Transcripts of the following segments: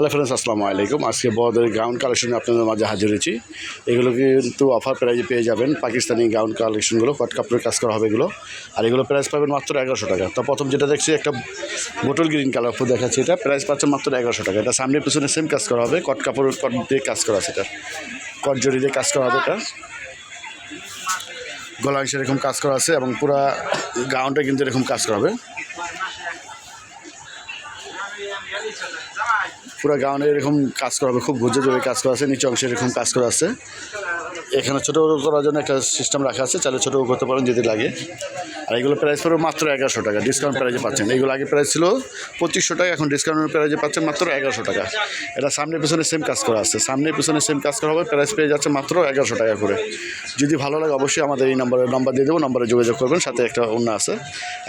Hello friends আসসালামু আলাইকুম আজকে বড়দের গাউন কালেকশনে আপনাদের মাঝে হাজির হয়েছি। এগুলো কিন্তু অফার প্রাইজে পেয়ে যাবেন। পাকিস্তানি গাউন কালেকশনগুলো কট কাপড়ের কাজ করা হবে এগুলো। আর এগুলো প্রাইস পাবেন মাত্র এগারোশো টাকা। তো প্রথম যেটা দেখছি, একটা বোটল গ্রিন কালার দেখাচ্ছি এটা। প্রাইস পাচ্ছে মাত্র এগারোশো টাকা। এটা সামনে পিছনে সেম কাজ করা হবে। কট কাপড়ের কট দিয়ে কাজ করা আছে এটা। কট জড়ি দিয়ে কাজ করা হবে এটা। গলা অংশে এরকম কাজ করা আছে এবং পুরা গাউনটা কিন্তু এরকম কাজ করা হবে। পুরো গাউনে এরকম কাজ করা হবে, খুব গুজে জোরে কাজ করা আছে, নিচে অংশে এরকম কাজ করা আছে। এখানে ছোটো করার জন্য একটা সিস্টেম রাখা আছে, চাইলে ছোটো করতে পারেন যদি লাগে। আর এগুলো প্রাইস পড়বে মাত্র এগারোশো টাকা ডিসকাউন্ট প্রাইজে পাচ্ছেন। এগুলো আগে প্রাইস ছিল পঁচিশশো টাকা, এখন ডিসকাউন্টের প্রাইজে পাচ্ছেন মাত্র এগারোশো টাকা। এটা সামনে পিছনে সেম কাজ করা আছে। সামনে পিছনে সেম কাজ করা হবে প্রাইস পেয়ে যাচ্ছে মাত্র এগারোশো টাকা করে। যদি ভালো লাগে অবশ্যই আমাদের এই নম্বরে নাম্বার দিয়ে দেবো নম্বরে যোগাযোগ করবেন, সাথে একটা অন্য আছে।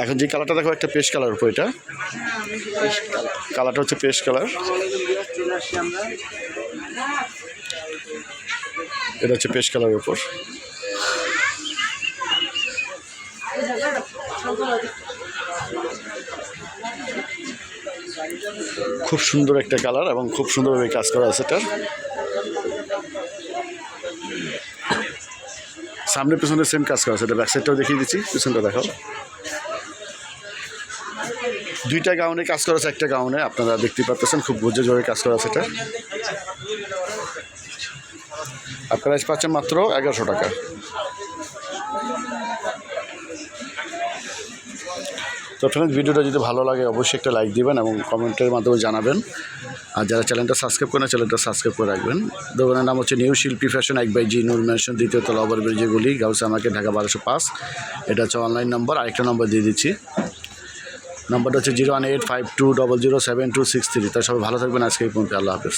এখন যে কালারটা দেখো, একটা পেস্ট কালার উপর এটা। কালারটা হচ্ছে পেস্ট কালার এটা হচ্ছে পেস্ট কালারের উপর। খুব সুন্দর একটা কালার এবং খুব সুন্দরভাবে কাজ করা আছে এটার। সামনে পেছনে সেম কাজ করা আছে। এটা ব্যাক সাইডটাও দেখিয়ে দিচ্ছি, পেছনটা দেখাও। দুইটা গাউনে কাজ করা আছে, একটা গাউনে আপনারা দেখতে পাচ্ছেন, খুব বুঝে জোরে কাজ করা আছে এটা। আর প্রাইস পাচ্ছেন মাত্র এগারোশো টাকা। তো ফ্রেন্ডস ভিডিওটা যদি ভালো লাগে, অবশ্যই একটা লাইক দিবেন এবং কমেন্টের মাধ্যমে জানাবেন। আর যারা চ্যানেলটা সাবস্ক্রাইব করেন চ্যানেলটা সাবস্ক্রাইব করে রাখবেন। দোকানের নাম হচ্ছে নিউ শিল্পী ফ্যাশন এক বাই জি, নূর ম্যানশন, দ্বিতীয় তলা ওভার ব্রিজেগুলি গাউসে আমাকে ঢাকা বারোশো পাঁচ। এটা হচ্ছে অনলাইন নাম্বার আরেকটা নাম্বার দিয়ে দিচ্ছি। নাম্বারটা হচ্ছে zero one eight five two double zero seven two six three তাই সবাই ভালো থাকবেন, আজকে এই পর্যন্ত আল্লাহ হাফেজ।